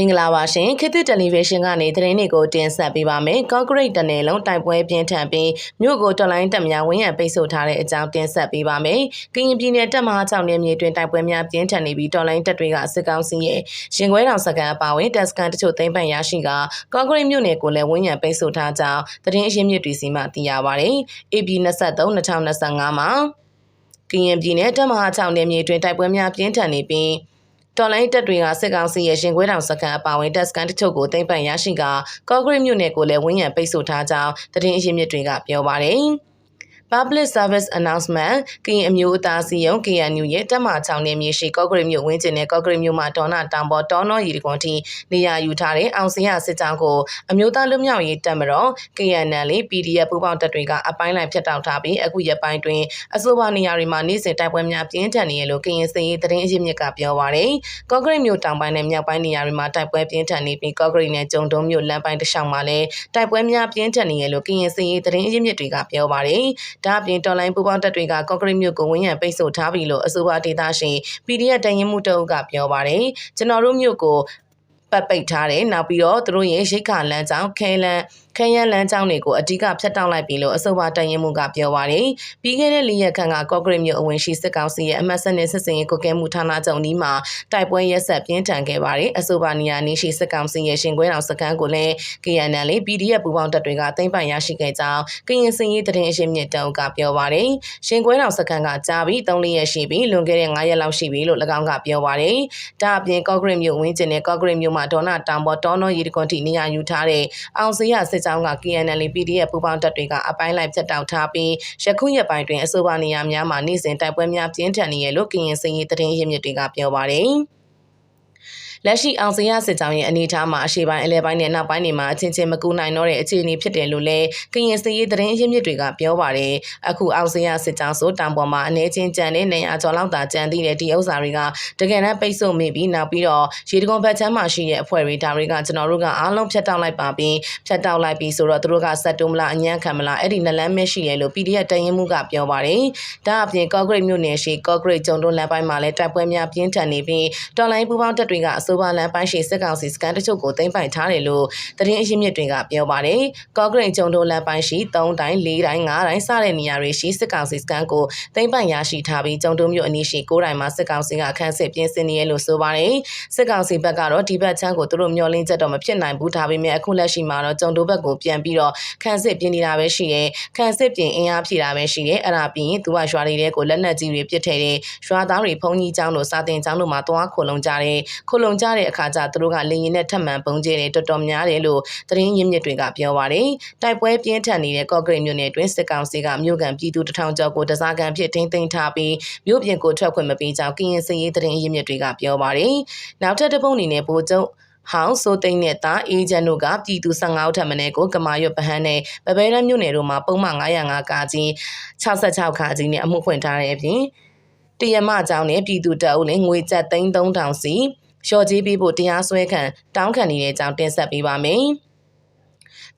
မင်္ဂလာပါရှင်ခေတ်သစ်တယ်လီဗေးရှင်းကနေသတင်းတွေကိုတင်ဆက်ပေးပါမယ်။ Concrete တနယ်လုံးတိုက်ပွဲပြင်းထန်ပြီးမြို့ကိုတော်လိုင်းတက်များဝင်းရံပိတ်ဆို့ထားတဲ့အကြောင်းတင်ဆက်ပေးပါမယ်။ကရင်ပြည်နယ်တပ်မဟာ6နယ်မြေတွင်တိုက်ပွဲများပြင်းထန်နေပြီးတော်လိုင်းတက်တွေကစစ်ကောင်စီရဲ့ရင်ခွဲတော်စကန်အပါအဝင်တပ်စကန်တချို့သိမ်းပိုက်ရရှိက Concrete မြို့နယ်ကိုလည်းဝင်းရံပိတ်ဆို့ထားကြောင်းသတင်းအရင်းမြစ်တွေစီမှသိရပါဗျ။ AB 23 2025မှာကရင်ပြည်နယ်တပ်မဟာ6နယ်မြေတွင်တိုက်ပွဲများပြင်းထန်နေပြီး တော်လိုင်းတပ်တွေကစစ်ကောင်စီရဲ့ရှင်ခွဲတောင်စကန်အပါအဝင်တပ်စကန်တချို့ကိုသိမ်းပိုက်ရရှိကကော့ဂရိတ်မြို့နယ်ကိုလည်းဝန်းရံပိတ်ဆို့ထားကြောင်းသတင်းအရင်းမြစ်တွေကပြောပါတယ်။ Public Service Announcement ကရင်အမျိုးအသားစီယုံ KNU ရဲ့တက်မချောင်းနယ်မြေရှိကော့ဂရိတ်မြို့ဝင်းကျင်နဲ့ကော့ဂရိတ်မြို့မှာဒေါနာတောင်ပေါ်တောနောရီတကွန်တီနေရာယူထားတဲ့အောင်စရစစ်ကြောင်းကိုအမျိုးသားလူမျိုးရေးတပ်မတော် KNL PDF ပူးပေါင်းတပ်တွေကအပိုင်းလိုက်ဖျက်တောက်ထားပြီးအခုရက်ပိုင်းတွင်အဆိုပါနေရာတွေမှာနေ့စဉ်တိုက်ပွဲများပြင်းထန်နေရလို့ကရင်စည်ရေးသတင်းအရင်းမြစ်ကပြောပါရယ်ကော့ဂရိတ်မြို့တောင်ပိုင်းနဲ့မြောက်ပိုင်းနေရာတွေမှာတိုက်ပွဲပြင်းထန်နေပြီးကော့ဂရိတ်နဲ့ကျုံတုံးမြို့လမ်းပိုင်းတစ်လျှောက်မှာလည်းတိုက်ပွဲများပြင်းထန်နေရလို့ကရင်စည်ရေးသတင်းအရင်းမြစ်တွေကပြောပါရယ်ဒါအပြင်တော်လိုင်းပူပေါင်းတပ်တွေကကော့ကရိတ်မြို့ကိုဝန်းရံပိတ်ဆို့ထားပြီလို့အဆိုပါဒေသရှင် PDF တရင်မှုတအုပ်ကပြောပါတယ်ကျွန်တော်တို့မြို့ကိုပတ်ပိတ်ထားတယ်နောက်ပြီးတော့သူတို့ရဲ့ရိတ်ခါလမ်းကြောင်းခဲလန်း ခရမ်းလမ်းကြောင်းတွေကိုအဓိကဖျက်တောက်လိုက်ပြီလို့အဆိုပါတရင်မှုကပြောပါတယ်ပြီးခဲ့တဲ့လေးရက်ခန့်ကကော့ကရိတ်မြို့အဝင်ရှိစစ်ကောင်စီရဲ့အမတ်စနစ်စစ်စင်ရေးကိုကဲမှုဌာနချုပ်နီးမှာတိုက်ပွဲရက်ဆက်ပြင်းထန်ခဲ့ပါတယ်အဆိုပါနေရာနေရှိစစ်ကောင်စီရဲ့ရှင်ခွဲတော်စခန်းကိုလည်း KNL PDF ပူးပေါင်းတပ်တွေကသိမ်းပိုက်ရရှိခဲ့ကြောင်းကရင်စင်ရေးတရင်အရှင်းမြစ်တုံးကပြောပါတယ်ရှင်ခွဲတော်စခန်းကကြားပြီး3လရက်ရှိပြီးလွန်ခဲ့တဲ့9ရက်လောက်ရှိပြီလို့၎င်းကပြောပါတယ်ဒါအပြင်ကော့ကရိတ်မြို့ဝင်းကျင်နဲ့ကော့ကရိတ်မြို့မှာဒေါနာတောင်ပေါ်တောနောရီတကွန်တီနေရာယူထားတဲ့အောင်စရစစ်ကြောင်းက KNL PDF ပူးပေါင်းတပ်တွေကအပိုင်းလိုက်ဖြတ်တောက်ထားပြီးရခုရက်ပိုင်းတွင်အဆိုပါနေရာများမှာနေ့စဉ်တိုက်ပွဲများပြင်းထန်နေရလို့ကရင်စင်ရေးတရင်ရင်းမြစ်တွေကပြောပါတယ် လက်ရှိအောင်စရစစ်ကြောင်းရဲ့အနေအထားမှာအရှေ့ပိုင်းအလဲပိုင်းနဲ့နောက်ပိုင်းတွေမှာအချင်းချင်းမကူနိုင်တော့တဲ့အခြေအနေဖြစ်တယ်လို့လည်းကရင်စည်ရေးသတင်းအရင်းမြစ်တွေကပြောပါတယ်အခုအောင်စရစစ်ကြောင်းဆိုတောင်ပေါ်မှာအနေချင်းကြံတဲ့နေရာကျော်လောက်သာကြံသေးတဲ့ဒီဥစ္စာတွေကတကယ်တမ်းပိတ်ဆို့မိပြီးနောက်ပြီးတော့ရေတကွန်ဘက်ချမ်းမှာရှိတဲ့အဖွဲ့တွေဒါတွေကကျွန်တော်တို့ကအားလုံးဖြတ်တောက်လိုက်ပါပြီးဖြတ်တောက်လိုက်ပြီးဆိုတော့သူတို့ကစက်တုံးမလားအညံ့ခံမလားအဲ့ဒီနလန်းမဲရှိတယ်လို့ PDF တရင်မှုကပြောပါတယ်ဒါအပြင်ကော့ဂရိတ်မြို့နယ်ရှိကော့ဂရိတ်ကျုံတုံးလမ်းပိုင်းမှာလည်းတိုက်ပွဲများပြင်းထန်နေပြီးတော်လိုင်းပူပေါင်းတပ်တွေကအဆိုပါလမ်းပိုင်းရှိစစ်ကောင်စီစကန်တချို့ကိုသိမ်းပိုက်ထားတယ်လို့သတင်းအရင်းမြစ်တွေကပြောပါတယ်။ကော့ဂရိတ်ကျုံတို့လမ်းပိုင်းရှိ3တိုင်း4တိုင်း5တိုင်းစတဲ့နေရာတွေရှိစစ်ကောင်စီစကန်ကိုသိမ်းပိုက်ရရှိထားပြီးကျုံတို့မြို့အနီးရှိ9တိုင်းမှာစစ်ကောင်စီကခန့်စစ်ပြင်းစင်နေရလို့ဆိုပါတယ်။စစ်ကောင်စီဘက်ကတော့ဒီဘက်ချမ်းကိုသူတို့မျှော်လင့်ချက်တော့မဖြစ်နိုင်ဘူးဒါပေမဲ့အခုလက်ရှိမှာတော့ကျုံတို့ဘက်ကိုပြန်ပြီးတော့ခန့်စစ်ပြင်းနေတာပဲရှိရဲ။ခန့်စစ်ပြင်းအင်အားဖြည့်တာပဲရှိရဲ။အဲ့ဒါပြီးရင်သူကရွာတွေကိုလက်နက်ကြီးတွေပစ်ထည့်တယ်။ရွာသားတွေဖုံကြီးကျောင်းတို့စာတင်ကျောင်းတို့မှာတွားခိုလုံကြတယ်။ခိုလုံကြတဲ့အခါကျသူတို့ကလေရင်နဲ့ထပ်မံပုံကျဲတယ်တော်တော်များတယ်လို့သတင်းရင်းမြစ်တွေကပြောပါတယ်။တိုက်ပွဲပြင်းထန်နေတဲ့ကော့ဂရိတ်မြို့နယ်တွင်စစ်ကောင်စီကမြို့ကန်ပြည်သူတထောင်ကျော်ကိုတစားကန်ဖြစ်တင်းသိမ်းထားပြီးမြို့ပြင်ကိုထွက်ခွင့်မပေးကြောင်းကရင်စည်ရေးသတင်းရင်းမြစ်တွေကပြောပါတယ်။နောက်ထပ်တစ်ပုတ်အနေနဲ့ဗိုလ်ချုပ်ဟောင်းစိုးသိန်းနဲ့တာအေဂျန်တို့ကပြည်သူ15ဦးထပ်မံကိုကမာရွတ်ပဟန်းနဲ့ပပဲရန်မြို့နယ်တို့မှာပုံမှန်905ကာကြီး66ခါကြီးနဲ့အမှုဖွင့်ထားတဲ့အပြင်တရမအကြောင်းနဲ့ပြည်သူတအုပ်နဲ့ငွေကျပ်3000စီ လျှော်ကြေးပေးဖို့တရားစွဲခံတောင်းခံနေတဲ့အကြောင်းတင်ဆက်ပေးပါမယ်။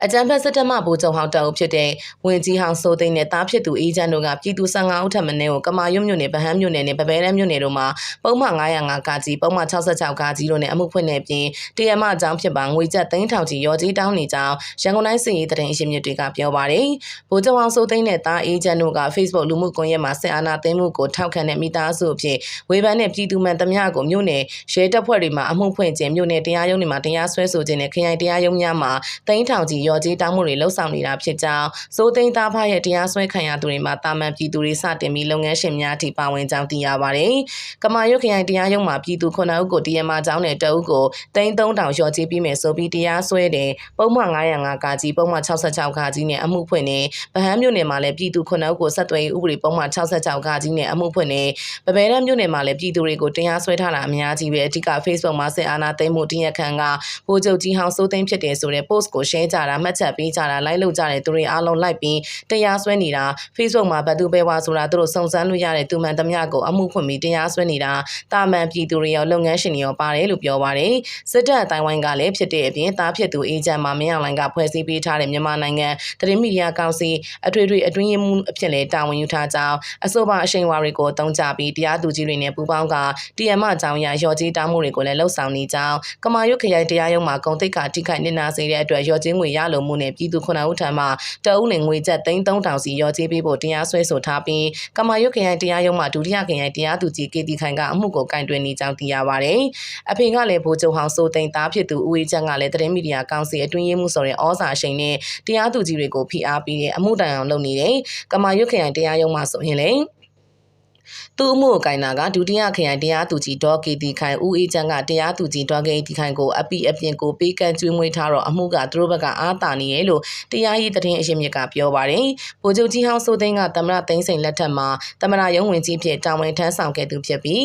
အကြံဖက်စစ်တမဗိုလ်ချုပ်ဟောင်းတအုပ်ဖြစ်တဲ့ဝင်ကြီးဟောင်းစိုးသိန်းနဲ့တားဖြစ်သူအေးချမ်းတို့ကပြည်သူ15ဦးထပ်မံကိုကမာရွတ်မြို့နယ်ဗဟန်းမြို့နယ်နဲ့ပပဲရန်မြို့နယ်တို့မှာပုံမှန်905ကကြီးပုံမှန်66ကကြီးတို့နဲ့အမှုဖွင့်နေပြီးတရားမအကြောင်းဖြစ်ပါငွေကျပ်သိန်းထောင်ကြီးရော်ကြီးတောင်းနေကြောင်းရန်ကုန်တိုင်းစစ်ရေးတရင်အရှင်မြစ်တွေကပြောပါတယ်။ဗိုလ်ချုပ်ဟောင်းစိုးသိန်းနဲ့တားအေးချမ်းတို့က Facebook လူမှုကွန်ရက်မှာစစ်အာဏာသိမ်းမှုကိုထောက်ခံတဲ့မိသားစုအဖြစ်ဝေဖန်တဲ့ပြည်သူမှန်သမျှကိုမြို့နယ်ရဲတပ်ဖွဲ့တွေမှာအမှုဖွင့်ခြင်းမြို့နယ်တရားရုံးတွေမှာတရားစွဲဆိုခြင်းနဲ့ခရိုင်တရားရုံးများမှာသိန်းထောင်ကြီး ရော်ကြီးတောင်းမှုတွေလှုပ်ဆောင်နေတာဖြစ်ကြောင်းစိုးသိန်းသားဖရဲ့တရားစွဲခံရသူတွေမှာတာမန်ပြည်သူတွေစတင်ပြီးလုပ်ငန်းရှင်များထိပါဝင်ကြောင်းသိရပါတယ်။ကမာရွတ်ခရိုင်တရားရုံးမှာပြည်သူ9ဦးကိုတရားမကြောင်းနဲ့တအုပ်ကိုသိန်း3000လျှော်ကြေးပြီးမယ်ဆိုပြီးတရားစွဲတယ်။ပုံမှန်905ကကြီးပုံမှန်66ကကြီးနဲ့အမှုဖွင့်နေဗဟန်းမြို့နယ်မှာလည်းပြည်သူ9ဦးကိုဆက်သွယ်ရေးဥပဒေပုံမှန်66ကကြီးနဲ့အမှုဖွင့်နေပပဲရန်မြို့နယ်မှာလည်းပြည်သူတွေကိုတရားစွဲထားတာအများကြီးပဲအဓိက Facebook မှာစစ်အာဏာသိမ်းမှုတရားခံကဗိုလ်ချုပ်ကြီးဟောင်းစိုးသိမ်းဖြစ်တယ်ဆိုတဲ့ post ကို share ကြတာမှတ်ချက်ပေးကြတာလိုက်လုပ်ကြတဲ့သူတွေအားလုံးလိုက်ပြီးတရားစွဲနေတာ Facebook မှာဘတ်သူပဲဝါဆိုတာသူတို့စုံစမ်းလို့ရတဲ့သူမှန်သမျှကိုအမှုဖွင့်ပြီးတရားစွဲနေတာတာမန်ပြည်သူတွေရောလုပ်ငန်းရှင်တွေရောပါတယ်လို့ပြောပါတယ်စစ်တပ်အတိုင်းဝိုင်းကလည်းဖြစ်တဲ့အပြင်တားဖြစ်သူအေဂျင့်မှာမင်းအောင်လိုင်ကဖွဲ့စည်းပေးထားတဲ့မြန်မာနိုင်ငံသတင်းမီဒီယာကောင်စီအထွေထွေအတွင်းရေးမှူးအဖြစ်လဲတာဝန်ယူထားကြောင်းအဆိုပါအရှိန်ဝါတွေကိုတုံးကြပြီးတရားသူကြီးတွေနဲ့ပူးပေါင်းကတီယမ်မအကြောင်းအရာရော်ကြီးတောင်းမှုတွေကိုလည်းလှုပ်ဆောင်နေကြောင်းကမာရွတ်ခရိုင်တရားရုံးမှာဂုံတိတ်ကထိခိုက်နေနာစေတဲ့အတွက်ရော်ကြီးငွေရလိုမှုနဲ့ပြည်သူခုနှစ်ဦးထံမှတအုပ်လင်ငွေကျပ်3000စီရော်ကြီးပေးဖို့တရားစွဲဆိုထားပြီးကမာရွတ်ခရိုင်တရားရုံးမှာဒုတိယခရိုင်တရားသူကြီးကေတီခိုင်ကအမှုကိုကင်တွင်နေကြောင်းသိရပါတယ်။အဖေကလည်းဗိုလ်ချုပ်ဟောင်းစိုးသိန်းသားဖြစ်သူဦးအေးချန်ကလည်းသတင်းမီဒီယာကောင်စီအတွင်းရေးမှူးဆိုတဲ့ဩဇာရှိန်နဲ့တရားသူကြီးတွေကိုဖိအားပေးတဲ့အမှုတိုင်အောင်လုပ်နေတယ်။ကမာရွတ်ခရိုင်တရားရုံးမှာဆိုရင်လည်း သူ့အမှုကိုကင်နာကဒုတိယခရိုင်တရားသူကြီးဒေါ်ကေတီခိုင်ဦးအေးချန်ကတရားသူကြီးဒေါ်ကေတီခိုင်ကိုအပိအပြင်ကိုပေးကမ်းကျွေးမွေးထားတော့အမှုကသူတို့ဘက်ကအားတာနေရဲ့လို့တရားရေးသတင်းအရှင်မြစ်ကပြောပါတယ်။ဗိုလ်ချုပ်ကြီးဟောင်းစိုးသိန်းကသမရသိန်းစိန်လက်ထက်မှာသမရရုံးဝင်ကြီးဖြစ်တာဝန်ထမ်းဆောင်ခဲ့သူဖြစ်ပြီး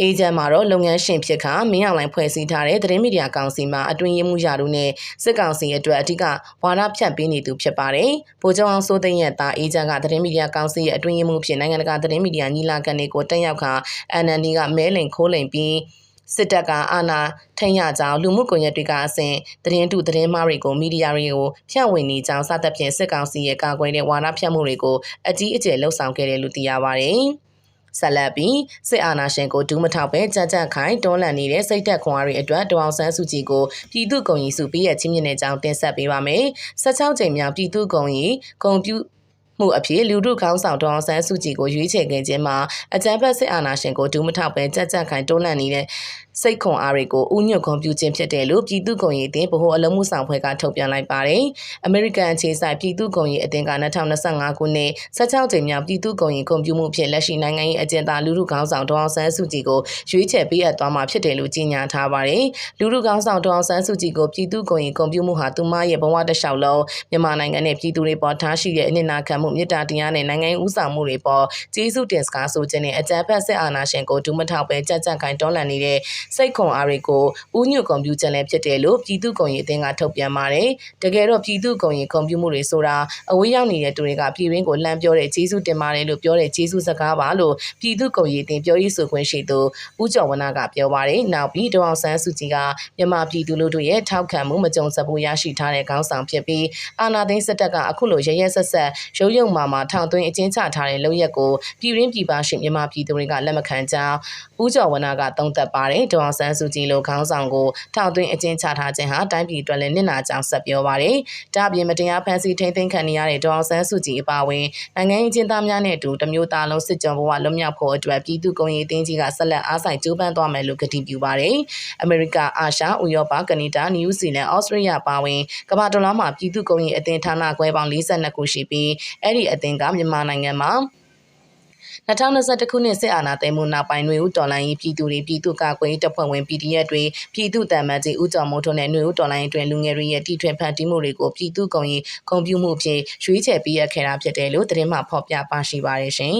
အေဂျင့်မှာတော့လုပ်ငန်းရှင်ဖြစ်ခါမင်းအောင်လိုင်းဖွဲ့စည်းထားတဲ့သတင်းမီဒီယာကောင်စီမှာအတွင်းရေးမှူးရာထူးနဲ့စစ်ကောင်စီအတွက်အဓိကဝါဒဖြန့်ပေးနေသူဖြစ်ပါတယ်။ဗိုလ်ချုပ်အောင်စိုးသိန်းရဲ့တာအေဂျင့်ကသတင်းမီဒီယာကောင်စီရဲ့အတွင်းရေးမှူးဖြစ်နိုင်ငံတကာသတင်းမီဒီယာညီလာခံတွေကိုတက်ရောက်ခါ NND ကမဲလင်ခိုးလိန်ပြီးစစ်တပ်ကအာဏာထိန်ရကြောင်းလူမှုကွန်ရက်တွေကအစဉ်သတင်းတုသတင်းမှားတွေကိုမီဒီယာတွေကိုဖြန့်ဝေနေကြောင်းစသဖြင့်စစ်ကောင်စီရဲ့ကာကွယ်တဲ့ဝါဒဖြန့်မှုတွေကိုအကြီးအကျယ်လှုံ့ဆော်ခဲ့တယ်လို့သိရပါတယ်။ ဆက်လက်ပြီးစစ်အာဏာရှင်ကိုဒူးမထောက်ပဲကြကြခိုင်တွန်းလှန်နေတဲ့စိတ်သက်ခွန်အားတွေအတွက်တောင်ဆန်းစုကြည်ကိုပြည်သူ့ဂုံရီစုပေးရချင်းမြင့်တဲ့ကြောင်းတင်ဆက်ပေးပါမယ်။16ကြိမ်မြောက်ပြည်သူ့ဂုံရီဂုံပြုမှုအဖြစ်လူထုခေါင်းဆောင်ဒေါအောင်ဆန်းစုကြည်ကိုရွေးချယ်ခဲ့ခြင်းမှာအကြမ်းဖက်စစ်အာဏာရှင်ကိုဒူးမထောက်ပဲကြက်ကြက်ခိုင်တွန်းလှန်နေတဲ့ စိတ်ခွန်အားတွေကိုဥညွတ်ခွန်ပြုခြင်းဖြစ်တယ်လို့ပြည်သူ့ဂုံရီအသင်းဗဟိုအလုံးမှုဆောင်ဖွဲ့ကထုတ်ပြန်လိုက်ပါတယ်။အမေရိကန်အခြေစိုက်ပြည်သူ့ဂုံရီအသင်းက2025ခုနှစ်16ကြိမ်မြောက်ပြည်သူ့ဂုံရီကွန်ပျူမှုဖြင့်လက်ရှိနိုင်ငံရေးအကျဉ်းသားလူထုခေါင်းဆောင်ဒေါအောင်ဆန်းစုကြည်ကိုရွေးချယ်ပေးအပ်သွားမှာဖြစ်တယ်လို့ကြေညာထားပါတယ်။လူထုခေါင်းဆောင်ဒေါအောင်ဆန်းစုကြည်ကိုပြည်သူ့ဂုံရီကွန်ပျူမှုဟာသူမရဲ့ဘဝတစ်လျှောက်လုံးမြန်မာနိုင်ငံနဲ့ပြည်သူတွေပေါ်ထားရှိတဲ့အနှစ်နာခံမှုမြစ်တာတရားနဲ့နိုင်ငံရေးဥဆောင်မှုတွေပေါ်ကျေးဇူးတင်စကားဆိုခြင်းနဲ့အကြမ်းဖက်စစ်အာဏာရှင်ကိုဒူးမထောက်ပဲကြက်ကြက်ခိုင်တွန်းလှန်နေတဲ့စိတ်ခွန်အားတွေကိုဥညွတ်ကွန်ပျူတာလည်းဖြစ်တယ်လို့ပြည်သူ့ဂုံရီအသင်းကထုတ်ပြန်ပါတယ်။တကယ်တော့ပြည်သူ့ဂုံရီကွန်ပျူမှုတွေဆိုတာအဝေးရောက်နေတဲ့သူတွေကပြည်ရင်းကိုလှမ်းပြောတဲ့ကျေးဇူးတင်ပါတယ်လို့ပြောတဲ့ကျေးဇူးစကားပါလို့ပြည်သူ့ဂုံရီအသင်းပြောရေးဆိုခွင့်ရှိသူဦးကျော်ဝနကပြောပါတယ်။နောက်ပြီးဒေါအောင်ဆန်းစုကြည်ကမြန်မာပြည်သူလူထုရဲ့ထောက်ခံမှုမကြုံစဘူးရရှိထားတဲ့ခေါင်းဆောင်ဖြစ်ပြီးအာဏာသိမ်းစစ်တပ်ကအခုလိုရရဲဆက်ဆက်ရုံရုံမာမှာထောင်သွင်းအကျဉ်းချထားတဲ့လုပ်ရက်ကိုပြည်ရင်းပြည်ပရှိမြန်မာပြည်သူတွေကလက်မခံကြောင်းဦးကျော်ဝနကသုံးသပ်ပါတယ်။ဒေါအောင်ဆန်းစုကြည်လိုခေါင်းဆောင်ကိုထောင်သွင်းအကျဉ်းချထားခြင်းဟာတိုင်းပြည်အတွက်လည်းနစ်နာကြောင်းဆက်ပြောပါတယ်။ဒါ့အပြင်မတရားဖန်ဆီးထိန်းသိမ်းခံနေရတဲ့ဒေါအောင်ဆန်းစုကြည်အပါအဝင်နိုင်ငံရေးကျင်းသားများနဲ့အတူတမျိုးသားလုံးစစ်ကြောဘဝလွတ်မြောက်ဖို့အတွက်ပြည်သူ့ကုန်ရည်အသင်းကြီးကဆက်လက်အားဆိုင်ကြိုးပမ်းသွားမယ်လို့ကတိပြုပါတယ်။အမေရိက၊အာရှ၊ဥရောပ၊ကနေဒါ၊နယူးဇီလန်၊ဩစတြေးလျပါဝင်ကမ္ဘာတစ်လားမှာပြည်သူ့ကုန်ရည်အသင်းဌာနခွဲပေါင်း42ခုရှိပြီးအဲ့ဒီအသင်းကမြန်မာနိုင်ငံမှာ 2021ခုနှစ်စစ်အာဏာသိမ်းမှုနောက်ပိုင်းတွင်ဦးတော်လိုင်းပြည်သူတွေပြည်သူ့ကာကွယ်ရေးတပ်ဖွဲ့ဝင် PDF တွေပြည်သူ့တံမန်ကြီးဦးကျော်မိုးထွန်းနဲ့ຫນွေဦးတော်လိုင်းအတွင်လူငယ်တွေရဲ့တီထွင်ဖန်တီးမှုတွေကိုပြည်သူ့ကုန်ရေးဂုဏ်ပြုမှုဖြင့်ရွေးချယ်ပေးရခဲ့တာဖြစ်တယ်လို့သတင်းမှဖော်ပြပါရှိပါတယ်ရှင်